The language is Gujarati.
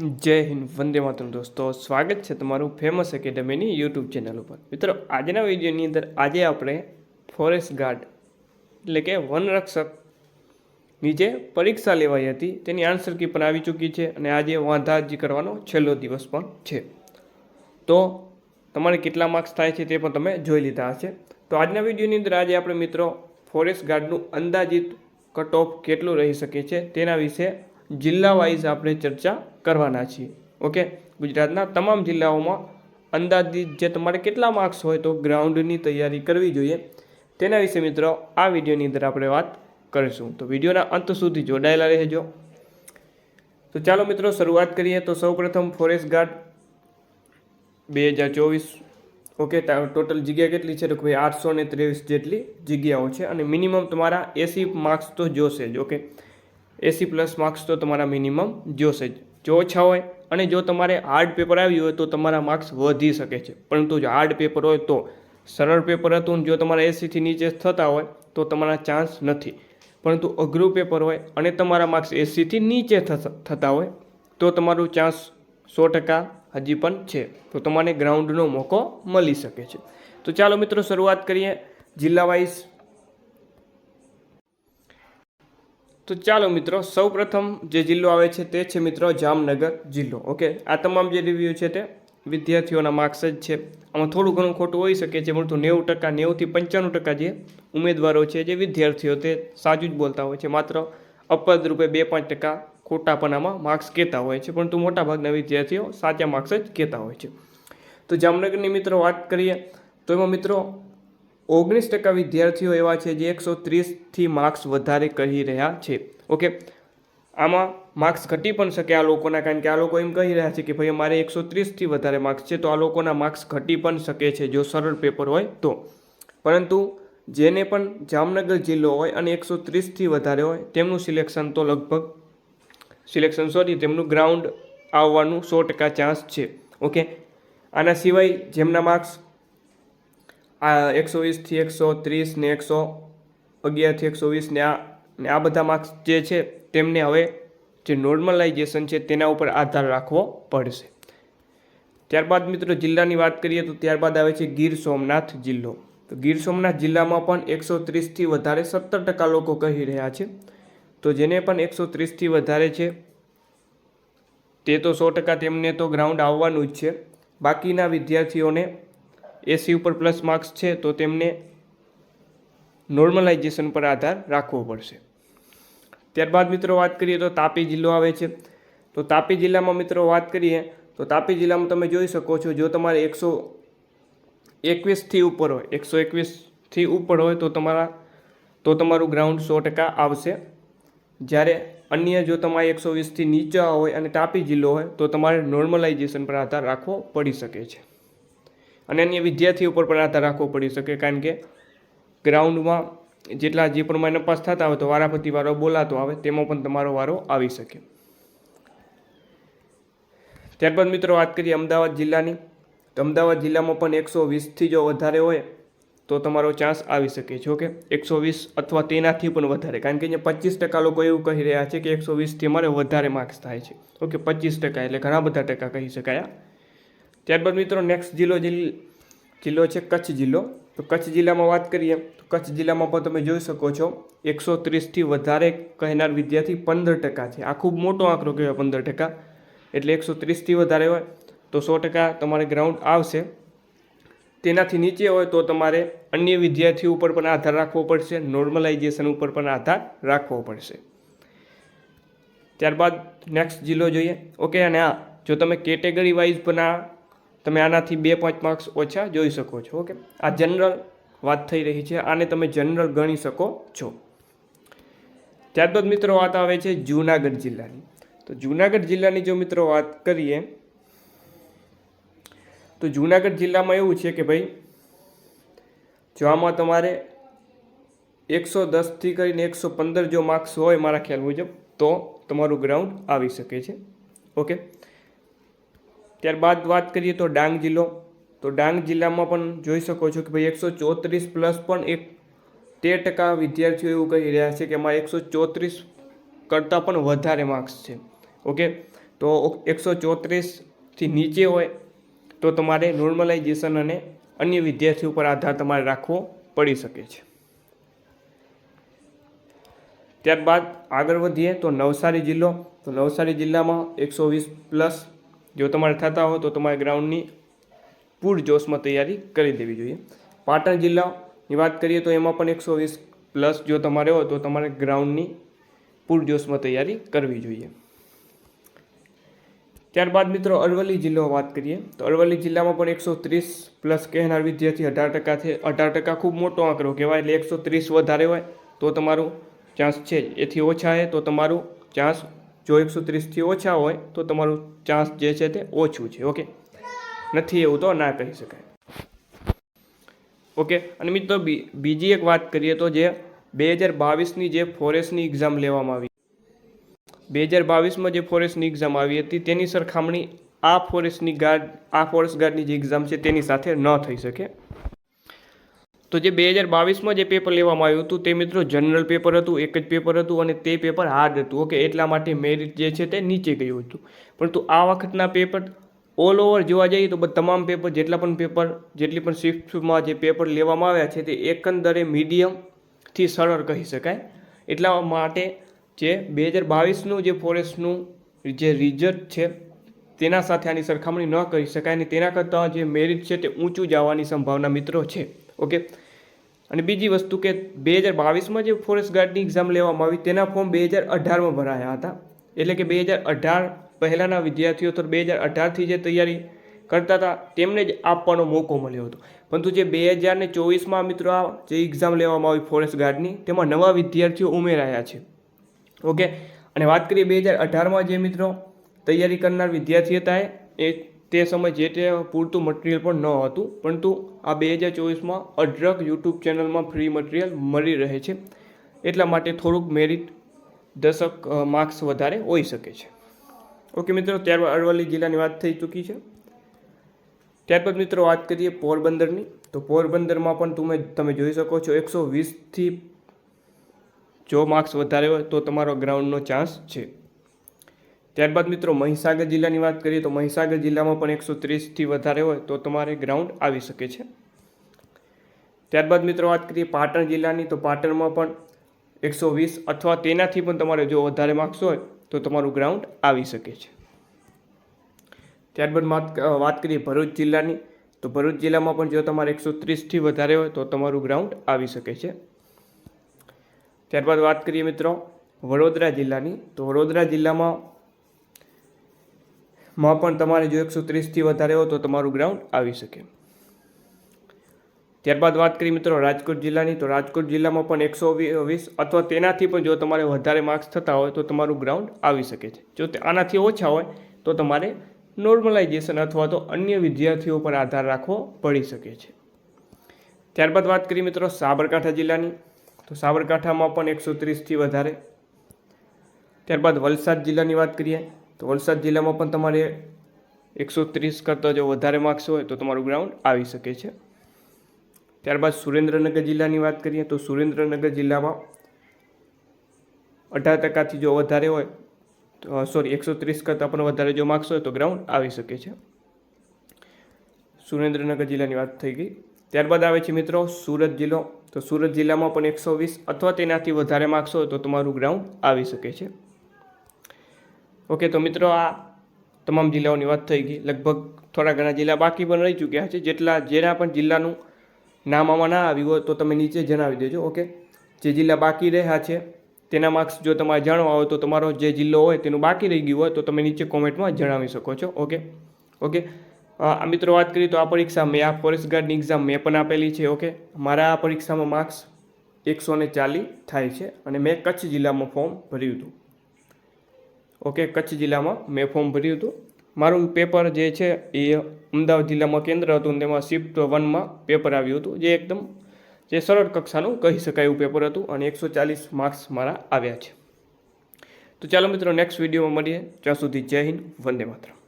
જય હિન્દ, વંદે માતરમ દોસ્તો. સ્વાગત છે તમારું ફેમસ એકેડમીની યુટ્યુબ ચેનલ ઉપર. મિત્રો, આજના વિડીયોની અંદર આજે આપણે ફોરેસ્ટ ગાર્ડ એટલે કે વનરક્ષકની જે પરીક્ષા લેવાઈ હતી. તેની આન્સર કી પણ આવી ચૂકી છે અને આજે વાંધાજી કરવાનો છેલ્લો દિવસ પણ છે. તો તમારે કેટલા માર્ક્સ થાય છે તે પણ તમે જોઈ લીધા હશે. તો આજના વિડીયોની અંદર આજે આપણે મિત્રો ફોરેસ્ટ ગાર્ડનું અંદાજિત કટ ઓફ કેટલું રહી શકે છે તેના વિશે જિલ્લા વાઇઝ આપણે ચર્ચા કરવાના છીએ. ઓકે ગુજરાતના તમામ જિલ્લાઓમાં અંદાજિત જે તમારે કેટલા માર્ક્સ હોય તો ગ્રાઉન્ડની તૈયારી કરવી જોઈએ. તેના વિશે મિત્રો આ વિડીયોની અંદર આપણે વાત કરીશું. તો વિડીયોના અંત સુધી જોડાયેલા રહેજો. તો ચાલો મિત્રો શરૂઆત કરીએ. તો સૌપ્રથમ ફોરેસ્ટ ગાર્ડ બે હજાર ચોવીસ. ઓકે ટોટલ જગ્યા કેટલી છે? તો ભાઈ આઠસો ને ત્રેવીસ જેટલી જગ્યાઓ છે. અને મિનિમમ તમારા એસી માર્ક્સ તો જોશે જ. ઓકે એસી પ્લસ માર્ક્સ તો તમારા મિનિમમ જોશે જ. જો ઓછા હોય અને જો તમારે હાર્ડ પેપર આવ્યું હોય તો તમારા માર્ક્સ વધી શકે છે. પરંતુ જો હાર્ડ પેપર હોય તો સરળ પેપર હતું ને જો તમારા એસીથી નીચે થતા હોય તો તમારા ચાન્સ નથી. પરંતુ અઘરું પેપર હોય અને તમારા માર્ક્સ એસીથી નીચે થતા હોય તો તમારું ચાન્સ સો ટકા હજી પણ છે. તો તમને ગ્રાઉન્ડનો મોકો મળી શકે છે. તો ચાલો મિત્રો શરૂઆત કરીએ. જિલ્લા વાઇઝ તો ચાલો મિત્રો, સૌપ્રથમ જે જિલ્લો આવે છે તે છે મિત્રો જામનગર જિલ્લો. ઓકે? આ તમામ જે રિવ્યૂ છે તે વિદ્યાર્થીઓના માર્ક્સ જ છે. આમાં થોડું ઘણું ખોટું હોઈ શકે છે, પરંતુ નેવું ટકા, નેવુંથી પંચાણું ટકા જે ઉમેદવારો છે, જે વિદ્યાર્થીઓ તે સાચું જ બોલતા હોય છે. માત્ર અપદ રૂપે બે પાંચ ટકા ખોટા પણ આમાં માર્ક્સ કહેતા હોય છે, પરંતુ મોટાભાગના વિદ્યાર્થીઓ સાચા માર્ક્સ જ કહેતા હોય છે. તો જામનગરની મિત્રો વાત કરીએ, તો એમાં મિત્રો ઓગણીસ ટકા વિદ્યાર્થીઓ એવા છે જે એકસો ત્રીસથી માર્ક્સ વધારે કહી રહ્યા છે. ઓકે, આમાં માર્ક્સ ઘટી પણ શકે આ લોકોના, કારણ કે આ લોકો એમ કહી રહ્યા છે કે ભાઈ અમારે એકસો ત્રીસથી વધારે માર્ક્સ છે, તો આ લોકોના માર્ક્સ ઘટી પણ શકે છે, જો સરળ પેપર હોય તો. પરંતુ જેને પણ જામનગર જિલ્લો હોય અને એકસો ત્રીસથી વધારે હોય, તેમનું સિલેક્શન તો લગભગ, સિલેક્શન સોરી, તેમનું ગ્રાઉન્ડ આવવાનું સો ટકા ચાન્સ છે. ઓકે, આના સિવાય જેમના માર્ક્સ આ એકસો વીસથી એકસો ત્રીસ ને એકસો અગિયારથી એકસો વીસ ને આ ને આ બધા માર્ક્સ જે છે તેમને હવે જે નોર્મલાઇઝેશન છે તેના ઉપર આધાર રાખવો પડશે. ત્યારબાદ મિત્રો જિલ્લાની વાત કરીએ તો ત્યારબાદ આવે છે ગીર સોમનાથ જિલ્લો. તો ગીર સોમનાથ જિલ્લામાં પણ એકસો ત્રીસથી વધારે સત્તર ટકા લોકો કહી રહ્યા છે. તો જેને પણ એકસો ત્રીસથી વધારે છે, તે તો સો ટકા તેમને તો ગ્રાઉન્ડ આવવાનું જ છે. બાકીના વિદ્યાર્થીઓને એસી ઉપર પ્લસ માર્ક્સ છે, તો તેમને નોર્મલાઇઝેશન પર આધાર રાખવો પડશે. ત્યારબાદ મિત્રો વાત કરીએ તો તાપી જિલ્લો આવે છે. તો તાપી જિલ્લામાં મિત્રો વાત કરીએ, તો તાપી જિલ્લામાં તમે જોઈ શકો છો, જો તમારે એકસો એકવીસથી ઉપર હોય, એકસો એકવીસથી ઉપર હોય તો તમારા, તો તમારું ગ્રાઉન્ડ સો ટકા આવશે. જ્યારે અન્ય જો તમારે એકસો વીસથી નીચા હોય અને તાપી જિલ્લો હોય, તો તમારે નોર્મલાઇઝેશન પર આધાર રાખવો પડી શકે છે. અને અન્ય વિદ્યાર્થી ઉપર પણ આધાર રાખવો પડી શકે, કારણ કે ગ્રાઉન્ડમાં જેટલા જે પ્રમાણે નપાસ થતા હોય તો વારાફરતી વારો બોલાતો આવે, તેમાં પણ તમારો વારો આવી શકે. ત્યારબાદ મિત્રો વાત કરીએ અમદાવાદ જિલ્લાની. તો અમદાવાદ જિલ્લામાં પણ એકસો વીસથી જો વધારે હોય તો તમારો ચાન્સ આવી શકે જો કે એકસો વીસ અથવા તેનાથી પણ વધારે, કારણ કે અહીંયા પચીસ ટકા લોકો એવું કહી રહ્યા છે કે એકસો વીસથી અમારે વધારે માર્ક્સ થાય છે, ઓકે? પચીસ ટકા એટલે ઘણા બધા ટકા કહી શકાય ત્યારબાદ મિત્રો નેક્સ્ટ જિલ્લો જિલ્લો છે કચ્છ જિલ્લો. તો કચ્છ જિલ્લામાં વાત કરીએ, તો કચ્છ જિલ્લામાં પણ તમે જોઈ શકો છો, એકસો ત્રીસથી વધારે કહેનાર વિદ્યાર્થી પંદર ટકા છે. આ ખૂબ મોટો આંકડો કહેવાય પંદર ટકા. એટલે એકસો ત્રીસથી વધારે હોય, તો સો ટકા તમારે ગ્રાઉન્ડ આવશે. તેનાથી નીચે હોય તો તમારે અન્ય વિદ્યાર્થીઓ ઉપર પણ આધાર રાખવો પડશે નોર્મલાઇઝેશન ઉપર પણ આધાર રાખવો પડશે. ત્યારબાદ નેક્સ્ટ જિલ્લો જોઈએ. ઓકે અને આ, જો તમે કેટેગરી વાઇઝ પણ આ તમે આનાથી બે પાંચ માર્ક્સ ઓછા જોઈ શકો છો ઓકે આ જનરલ વાત થઈ રહી છે, આને તમે જનરલ ગણી શકો છો. ત્યારબાદ મિત્રો વાત આવે છે જૂનાગઢ જિલ્લાની. તો જૂનાગઢ જિલ્લાની જો મિત્રો વાત કરીએ, તો જૂનાગઢ જિલ્લામાં એવું છે કે ભાઈ, જો આમાં તમારે એકસો દસથી કરીને એકસો પંદર જો માર્ક્સ હોય મારા ખ્યાલ મુજબ, તો તમારું ગ્રાઉન્ડ આવી શકે છે ઓકે ત્યારબાદ વાત કરીએ તો ડાંગ જિલ્લો. તો ડાંગ જિલ્લામાં પણ જોઈ શકો છો કે ભાઈ એકસો ચોત્રીસ પ્લસ પણ એક તેર ટકા વિદ્યાર્થીઓ એવું કહી રહ્યા છે કે અમારે એકસો ચોત્રીસ કરતાં પણ વધારે માર્ક્સ છે. ઓકે? તો એકસો ચોત્રીસથી નીચે હોય તો તમારે નોર્મલાઇઝેશન અને અન્ય વિદ્યાર્થીઓ પર આધાર તમારે રાખવો પડી શકે છે. ત્યારબાદ આગળ વધીએ તો નવસારી જિલ્લો. તો નવસારી જિલ્લામાં એકસો વીસ પ્લસ જો તમારે થતા હોય તો તમારે ગ્રાઉન્ડની પૂર જોશમાં તૈયારી કરી દેવી જોઈએ. પાટણ જિલ્લાની વાત કરીએ તો એમાં પણ એકસો વીસ પ્લસ જો તમારે હોય તો તમારે ગ્રાઉન્ડની પૂર જોશમાં તૈયારી કરવી જોઈએ. ત્યારબાદ મિત્રો અરવલ્લી જિલ્લો વાત કરીએ તો અરવલ્લી જિલ્લામાં પણ એકસો ત્રીસ પ્લસ કહેનાર વિદ્યાર્થી અઢાર ટકા છે. અઢાર ટકા ખૂબ મોટો આંકડો કહેવાય એટલે એકસો ત્રીસ વધારે હોય તો તમારું ચાન્સ છે. એથી ઓછા છે તો તમારું ચાન્સ જો એકસો ત્રીસથી ઓછા હોય, તો તમારું ચાન્સ જે છે તે ઓછું છે ઓકે નથી એવું તો ના કહી શકાય. ઓકે અને મિત્રો બીજી એક વાત કરીએ તો જે બે હજાર બાવીસની જે ફોરેસ્ટની એક્ઝામ લેવામાં આવી. બે હજાર બાવીસમાં જે ફોરેસ્ટની એક્ઝામ આવી હતી, તેની સરખામણી આ ફોરેસ્ટની ગાર્ડ આ ફોરેસ્ટ ગાર્ડની જે એક્ઝામ છે, તેની સાથે ન થઈ શકે. તો જે બે હજાર બાવીસમાં જે પેપર લેવામાં આવ્યું હતું તે મિત્રો જનરલ પેપર હતું, એક જ પેપર હતું અને તે પેપર હાર્ડ હતું. ઓકે એટલા માટે મેરિટ જે છે તે નીચે ગયું હતું. પરંતુ આ વખતના પેપર ઓલ ઓવર જોવા જઈએ તો તમામ પેપર જેટલા પણ પેપર જેટલી પણ શિફ્ટમાં જે પેપર લેવામાં આવ્યા છે તે એકંદરે મીડિયમથી સરળ કહી શકાય. એટલા માટે જે બે હજાર બાવીસનું જે ફોરેસ્ટનું જે રિઝલ્ટ છે તેના સાથે આની સરખામણી ન કરી શકાય અને તેના કરતાં જે મેરિટ છે તે ઊંચું જવાની સંભાવના મિત્રો છે. ઓકે અને બીજી વસ્તુ કે બે હજાર બાવીસમાં જે ફોરેસ્ટ ગાર્ડની એક્ઝામ લેવામાં આવી, તેના ફોર્મ બે હજાર અઢારમાં ભરાયા હતા. એટલે કે બે હજાર અઢાર પહેલાંના વિદ્યાર્થીઓ તો બે હજાર અઢારથી જે તૈયારી કરતા હતા, તેમને જ આપવાનો મોકો મળ્યો હતો. પરંતુ જે બે હજાર ને ચોવીસમાં મિત્રો આ જે એક્ઝામ લેવામાં આવી ફોરેસ્ટ ગાર્ડની તેમાં નવા વિદ્યાર્થીઓ ઉમેરાયા છે. ઓકે? અને વાત કરીએ બે હજાર અઢારમાં જે મિત્રો તૈયારી કરનાર વિદ્યાર્થી હતા એ તે સમય જે તે પૂરતું મટીરિયલ પણ ન હતું, પરંતુ આ બે હજાર ચોવીસમાં અઢળક યુટ્યુબ ચેનલમાં ફ્રી મટીરિયલ મળી રહે છે. એટલા માટે થોડુંક મેરિટ દશક માર્ક્સ વધારે હોઈ શકે છે. ઓકે મિત્રો ત્યારબાદ અરવલ્લી જિલ્લાની વાત થઈ ચૂકી છે. ત્યારબાદ મિત્રો વાત કરીએ પોરબંદરની. તો પોરબંદરમાં પણ તમે તમે જોઈ શકો છો એકસો વીસથી જો માર્ક્સ વધારે હોય તો તમારો ગ્રાઉન્ડનો ચાન્સ છે. ત્યારબાદ મિત્રો મહીસાગર જિલ્લાની વાત કરીએ તો મહીસાગર જિલ્લામાં પણ એકસો ત્રીસથી વધારે હોય તો તમારે ગ્રાઉન્ડ આવી શકે છે. ત્યારબાદ મિત્રો વાત કરીએ પાટણ જિલ્લાની તો પાટણમાં પણ એકસો વીસ અથવા તેનાથી પણ તમારે જો વધારે માર્ક્સ હોય તો તમારું ગ્રાઉન્ડ આવી શકે છે. ત્યારબાદ વાત વાત કરીએ ભરૂચ જિલ્લાની તો ભરૂચ જિલ્લામાં પણ જો તમારે એકસો ત્રીસથી વધારે હોય તો તમારું ગ્રાઉન્ડ આવી શકે છે. ત્યારબાદ વાત કરીએ મિત્રો વડોદરા જિલ્લાની તો વડોદરા જિલ્લામાં માં પણ તમારે જો એકસો ત્રીસથી વધારે હોય તો તમારું ગ્રાઉન્ડ આવી શકે. ત્યારબાદ વાત કરી મિત્રો રાજકોટ જિલ્લાની, તો રાજકોટ જિલ્લામાં પણ એકસો વીસ અથવા તેનાથી પણ જો તમારે વધારે માર્ક્સ થતા હોય તો તમારું ગ્રાઉન્ડ આવી શકે છે. જો આનાથી ઓછા હોય તો તમારે નોર્મલાઇઝેશન અથવા તો અન્ય વિદ્યાર્થીઓ પર આધાર રાખવો પડી શકે છે. ત્યારબાદ વાત કરી મિત્રો સાબરકાંઠા જિલ્લાની, તો સાબરકાંઠામાં પણ એકસો ત્રીસથી વધારે. ત્યારબાદ વલસાડ જિલ્લાની વાત કરીએ તો વલસાડ જિલ્લામાં પણ તમારે એકસો ત્રીસ કરતાં જો વધારે માર્ક્સ હોય તો તમારું ગ્રાઉન્ડ આવી શકે છે. ત્યારબાદ સુરેન્દ્રનગર જિલ્લાની વાત કરીએ તો સુરેન્દ્રનગર જિલ્લામાં અઢાર ટકાથી જો વધારે હોય, તો સોરી એકસો ત્રીસ કરતાં પણ વધારે જો માર્ક્સ હોય તો ગ્રાઉન્ડ આવી શકે છે. સુરેન્દ્રનગર જિલ્લાની વાત થઈ ગઈ. ત્યારબાદ આવે છે મિત્રો સુરત જિલ્લો. તો સુરત જિલ્લામાં પણ એકસો વીસ અથવા તેનાથી વધારે માર્ક્સ હોય તો તમારું ગ્રાઉન્ડ આવી શકે છે. ઓકે, તો મિત્રો આ તમામ જિલ્લાઓની વાત થઈ ગઈ. લગભગ થોડા ઘણા જિલ્લા બાકી પણ રહી ચૂક્યા છે. જેટલા જેના પણ જિલ્લાનું નામ આમાં ના આવ્યું હોય તો તમે નીચે જણાવી દેજો, ઓકે? જે જિલ્લા બાકી રહ્યા છે, તેના માર્ક્સ જો તમારે જાણવા હોય તો તમારો જે જિલ્લો હોય તેનું બાકી રહી ગયું હોય તો તમે નીચે કોમેન્ટમાં જણાવી શકો છો, ઓકે? ઓકે આ મિત્રો વાત કરીએ તો આ પરીક્ષા મેં, આ ફોરેસ્ટ ગાર્ડની એક્ઝામ મેં પણ આપેલી છે, ઓકે? મારા આ પરીક્ષામાં માર્ક્સ એકસો ચાલીસ થાય છે અને મેં કચ્છ જિલ્લામાં ફોર્મ ભર્યું હતું. ઓકે, કચ્છ જિલ્લામાં મેં ફોર્મ ભર્યું હતું. મારું પેપર જે છે એ અમદાવાદ જિલ્લામાં કેન્દ્ર હતું અને તેમાં શિફ્ટ વનમાં પેપર આવ્યું હતું, જે એકદમ જે સરળ કક્ષાનું કહી શકાય એવું પેપર હતું અને એકસો ચાલીસ માર્ક્સ મારા આવ્યા છે. તો ચાલો મિત્રો નેક્સ્ટ વિડીયોમાં મળીએ. ત્યાં સુધી જય હિન્દ, વંદે માતરમ.